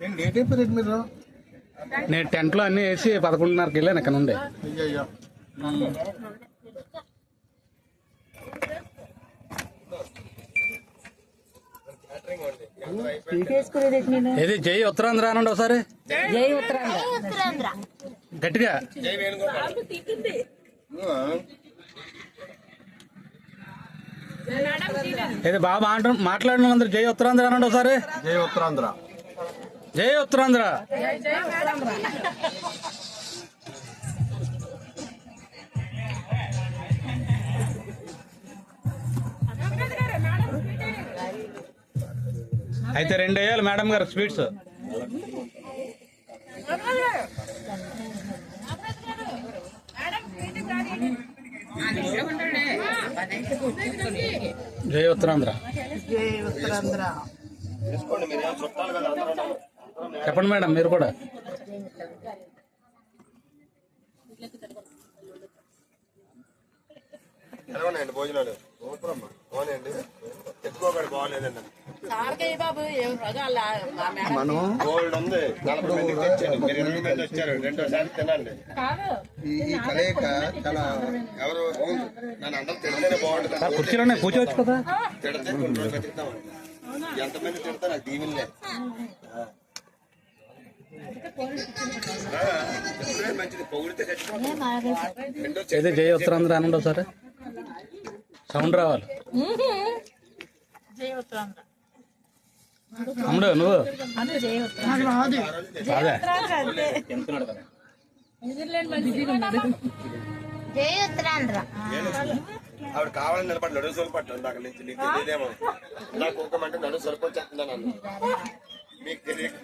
ఏంటి లేట్ అయిపోయింది మీరు నేను టెంట్లో అన్ని వేసి పదకొండున్నరకి వెళ్ళాను ఇక్కడ నుండి. ఏది? జై ఉత్తరాంధ్ర అనండి ఒకసారి. జై ఉత్తరాంధ్ర. గట్టిగా. ఏది బాగా మాట మాట్లాడిన అందరు జై ఉత్తరాంధ్ర అనండి ఒకసారి. జై ఉత్తరాంధ్ర. జై ఉత్తరాంధ్ర. అయితే రెండు వేయాలి మేడం గారు స్వీట్స్. జై ఉత్తరాంధ్ర. చెప్పండి మేడం మీరు కూడా. భోజనాలు? సూపర్ అమ్మా బాగున్నాయండి బాగాలేదండి. మనం ఈ కలయిక చాలా ఎవరు? కుర్చీలోనే కూర్చోవచ్చు కదా? తిడితే ఎంతమంది నాకు ఏది జై ఉత్తరాంధ్ర అనండి ఒకసారి సౌండ్ రావాలి. అమ్ముడు నువ్వు ఉత్తరాంధ్ర. ఆవిడ కావాలని నిలబడి నడువు సొలపట్టు నాకు నుంచి. నీకు తెలియదేమో. నాకు కుక్కమంటే నడువు సొలపొచ్చేస్తుందని అన్న మీకు తెలియక